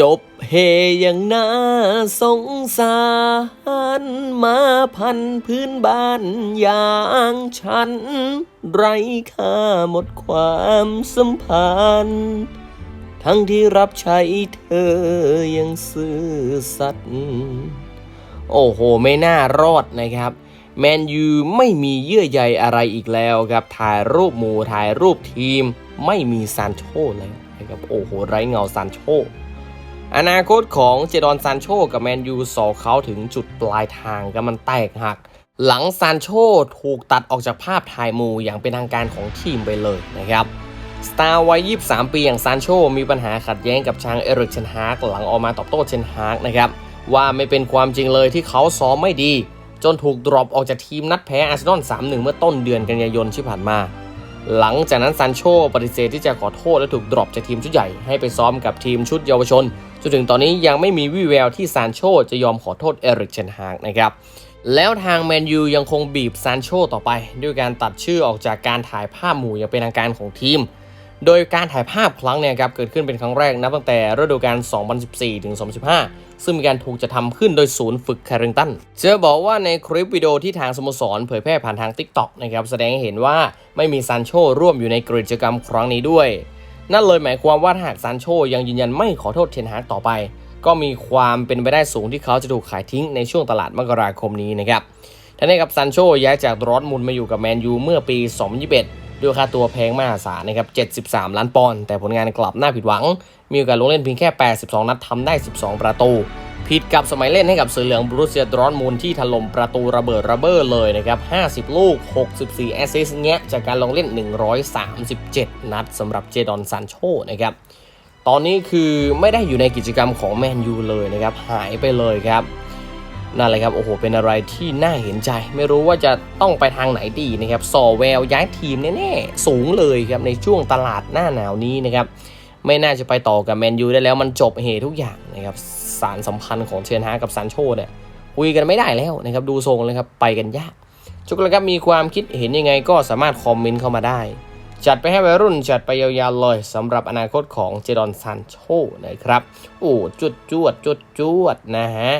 จบเฮอย่างน่าสงสารมาพันพื้นบ้านอย่างฉัน ไรค่าหมดความสัมพันธ์ ทั้งที่รับใช้เธอยังซื่อสัตย์โอ้โห ไม่น่ารอดนะครับ แมนยูไม่มีเยื่อใยอะไรอีกแล้วครับถ่ายรูปหมูถ่ายรูปทีม ไม่มีซานโชแล้วนะครับโอ้โห ไรเงาซานโช อนาคตของเจดอนซานโชกับแมนยูสอเขาถึงจุดปลายทางกันมันแตกหัก หลังซานโชถูกตัดออกจากภาพถ่ายมูอย่างเป็นทางการของทีมไปเลยนะครับสตาร์วัย 23 ปีอย่างซานโชมีปัญหาขัดแย้งกับชางเอริกเชนฮากหลังออกมาตอบโต้เชนฮากนะครับ ว่าไม่เป็นความจริงเลยที่เขาซ้อมไม่ดี จนถูกดรอปออกจากทีมนัดแพ้อาร์เซนอล 3-1 เมื่อต้นเดือนกันยายนที่ผ่านมา หลังจากนั้นซานโชปฏิเสธที่จะขอโทษและถูกดรอปจากทีมชุดใหญ่ให้ไปซ้อมกับทีมชุดเยาวชน จนถึงตอนนี้ยังไม่มีวี่แววที่ซานโชจะยอมขอโทษเอริกเชนฮากนะครับแล้วทางแมนยูยังคงบีบซานโชต่อไป ด้วยการตัดชื่อออกจากการถ่ายภาพหมู่อย่างเป็นทางการของทีม โดยการถ่ายภาพครั้งเนี่ยครับเกิดขึ้นเป็นครั้งแรกนับตั้งแต่ฤดูกาล 2014 ถึง 2015 ซึ่งมีการถูกจะทำขึ้นโดยศูนย์ฝึกแคริงตันจอบอกว่าในคลิปวิดีโอที่ทางสโมสรเผยแพร่ผ่านทาง TikTok นะครับแสดงให้เห็นว่าไม่มีซานโชร่วมอยู่ในกิจกรรมครั้งนี้ด้วย นั่นเลยหมายความว่าถ้าหากซานโชยังยืนยันไม่ขอโทษเทนฮากต่อไป ก็มีความเป็นไปได้สูงที่เขาจะถูกขายทิ้งในช่วงตลาดมกราคมนี้นะครับทั้งนี้กับซันโชย้ายจากดอร์ทมุนมาอยู่กับแมนยูเมื่อปี 2021 ด้วยค่าตัวแพงมหาศาลนะครับ 73 ล้านปอนด์แต่ผลงานกลับหน้าผิดหวัง มีโอกาสลงเล่นเพียงแค่ 82 นัดทำได้ 12 ประตู ผิดกับสมัยเล่นให้กับเสือเหลืองบรูเซียดอร์ทมุนด์ที่ถล่มประตูระเบิดระเบ้อเลยนะครับ 50 ลูก 64 แอสซิสเงี้ยจากการลงเล่น 137 นัดสำหรับเจดอนซันโชนะครับ ตอนนี้คือไม่ได้อยู่ในกิจกรรมของแมนยูเลยนะครับ หายไปเลยครับ นั่นแหละครับ โอ้โห เป็นอะไรที่น่าเห็นใจ ไม่รู้ว่าจะต้องไปทางไหนดีนะครับสอแววย้ายทีมแน่ๆ สูงเลยครับในช่วงตลาดหน้าหนาวนี้นะครับ ไม่น่าจะไปต่อกับแมนยูได้แล้วมันจบเหตุทุกอย่างนะครับสารสัมพันธ์ของเชนฮากับซานโชเนี่ยคุยกันไม่ได้แล้วนะครับดูทรงเลยครับไปกันยากทุกคนครับมีความคิดเห็นยังไงก็สามารถคอมเมนต์เข้ามาได้ จัดไปให้วัยรุ่นจัดไปยาวๆเลยสำหรับอนาคตของเจดอนซานโชนะครับโอ้จุดจวดจุดจวดนะฮะ